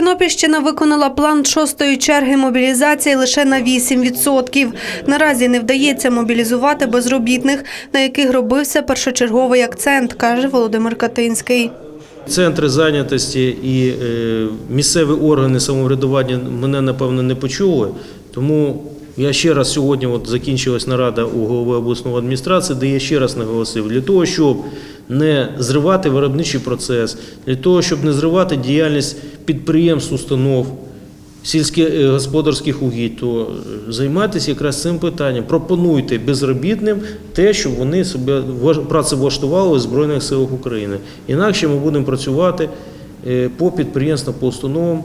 Тернопільщина виконала план шостої черги мобілізації лише на 8%. Наразі не вдається мобілізувати безробітних, на яких робився першочерговий акцент, каже Володимир Катинський. Центри зайнятості і е, місцеві органи самоврядування мене напевно не почули. Тому я ще раз сьогодні от закінчилась нарада у голови обласної адміністрації, де я ще раз наголосив, для того, щоб не зривати виробничий процес, для того, щоб не зривати діяльність підприємств, установ, сільськогосподарських угідь, то е, займайтеся якраз цим питанням. Пропонуйте безробітним те, щоб вони себе працевлаштували в Збройних силах України. Інакше ми будемо працювати е, по підприємствам, по установам.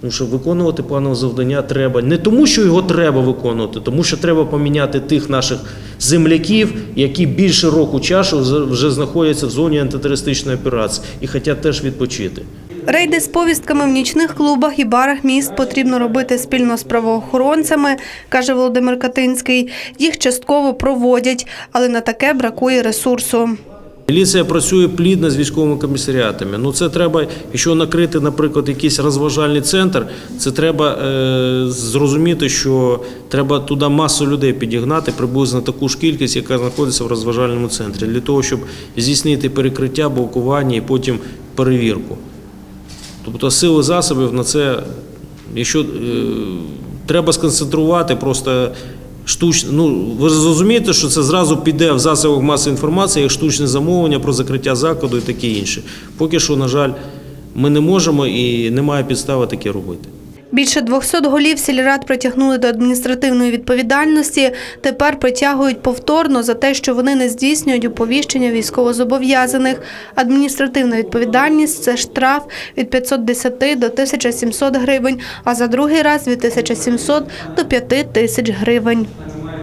Тому що виконувати планове завдання треба не тому, що його треба виконувати, тому що треба поміняти тих наших земляків, які більше року вже- вже знаходяться в зоні антитерористичної операції і хочуть теж відпочити. Рейди з повістками в нічних клубах і барах міст потрібно робити спільно з правоохоронцями, каже Володимир Катинський. Їх частково проводять, але на таке бракує ресурсу. Міліція працює плідно з військовими комісаріатами. Ну це треба, якщо накрити, наприклад, якийсь розважальний центр, це треба е, зрозуміти, що треба туди масу людей підігнати, приблизно таку ж кількість, яка знаходиться в розважальному центрі, для того, щоб здійснити перекриття, блокування і потім перевірку. Тобто сили засобів на це, якщо е, треба сконцентрувати просто штучно. Ну ви зрозумієте, що це зразу піде в засобах масової інформації, як штучне замовлення про закриття закладу і таке інше. Поки що, на жаль, ми не можемо і немає підстави таке робити. Більше 200 голів сільрад притягнули до адміністративної відповідальності. Тепер притягують повторно за те, що вони не здійснюють оповіщення військовозобов'язаних. Адміністративна відповідальність – це штраф від 510 до 1700 гривень, а за другий раз від 1700 до 5000 гривень.